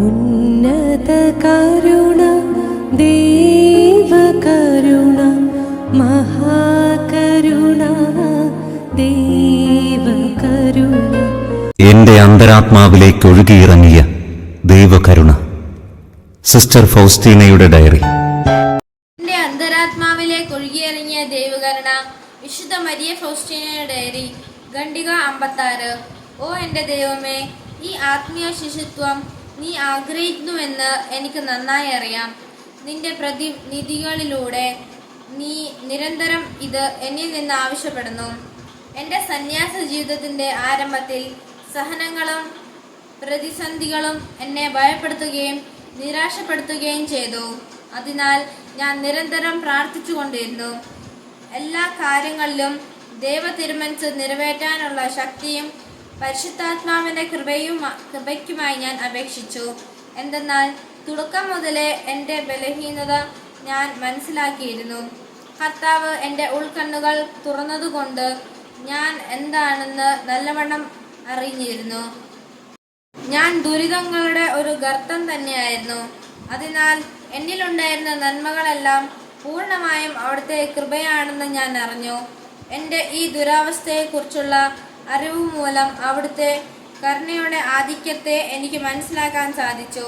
ഉന്നത കരുണ ദേവകരുണ മഹാകരുണ ദേവകരുണ എന്റെ അന്തരാത്മാവിലേക്ക് ഒഴുകിയിറങ്ങിയ ദൈവകരുണ sister ഫൗസ്റ്റീനയുടെ diary. എന്റെ അന്തരാത്മാവിലേക്ക് ഒഴുകിയിറങ്ങിയ ദൈവകരുണ വിശുദ്ധ മരിയ ഫൗസ്റ്റീനയുടെ ഡയറി ഖണ്ഡിക അമ്പത്താറ്. ഓ എന്റെ ദൈവമേ ഈ ആത്മീയ ശിശുത്വം നീ ആഗ്രഹിക്കുന്നുവെന്ന് എനിക്ക് നന്നായി അറിയാം. നിന്റെ പ്രതിനിധികളിലൂടെ നീ നിരന്തരം ഇത് എന്നിൽ നിന്ന് ആവശ്യപ്പെടുന്നു. എന്റെ സന്യാസ ജീവിതത്തിന്റെ ആരംഭത്തിൽ സഹനങ്ങളും പ്രതിസന്ധികളും എന്നെ ഭയപ്പെടുത്തുകയും നിരാശപ്പെടുത്തുകയും ചെയ്തു. അതിനാൽ ഞാൻ നിരന്തരം പ്രാർത്ഥിച്ചുകൊണ്ടിരുന്നു. എല്ലാ കാര്യങ്ങളിലും ദൈവ തിരുമനസ് നിറവേറ്റാനുള്ള ശക്തിയും പരിശുദ്ധാത്മാവിന്റെ കൃപയും കൃപയ്ക്കുമായി ഞാൻ അപേക്ഷിച്ചു. എന്തെന്നാൽ തുടക്കം മുതലേ എന്റെ ബലഹീനത ഞാൻ മനസ്സിലാക്കിയിരുന്നു. കർത്താവ് എന്റെ ഉൾക്കണ്ണുകൾ തുറന്നതുകൊണ്ട് ഞാൻ എന്താണെന്ന് നല്ലവണ്ണം അറിഞ്ഞിരുന്നു. ഞാൻ ദുരിതങ്ങളുടെ ഒരു ഗർത്തം തന്നെയായിരുന്നു. അതിനാൽ എന്നിലുണ്ടായിരുന്ന നന്മകളെല്ലാം പൂർണമായും അവിടുത്തെ കൃപയാണെന്ന് ഞാൻ അറിഞ്ഞു. എന്റെ ഈ ദുരാവസ്ഥയെക്കുറിച്ചുള്ള അറിവ് മൂലം അവിടുത്തെ കരുണയുടെ ആധിക്യത്തെ എനിക്ക് മനസ്സിലാക്കാൻ സാധിച്ചു.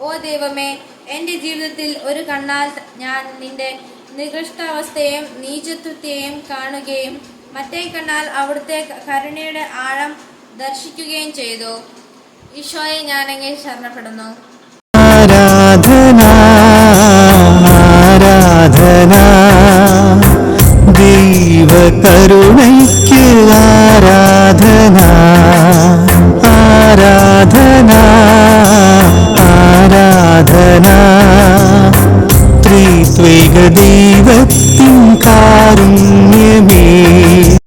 ഓ ദൈവമേ എന്റെ ജീവിതത്തിൽ ഒരു കണ്ണാൽ ഞാൻ നിന്റെ നികൃഷ്ടാവസ്ഥയെയും നീചത്വത്തെയും കാണുകയും മറ്റേ കണ്ണാൽ അവിടുത്തെ കരുണയുടെ ആഴം ദർശിക്കുകയും ചെയ്തു. ഈശോയെ ഞാനെങ്ങനെ ശരണപ്പെടുന്നു. ആരാധന ആരാധന. ദൈവകരുണയ്ക്ക് ആരാധന ആരാധന ആരാധന. ത്രിത്വിക ദൈവത്തിന്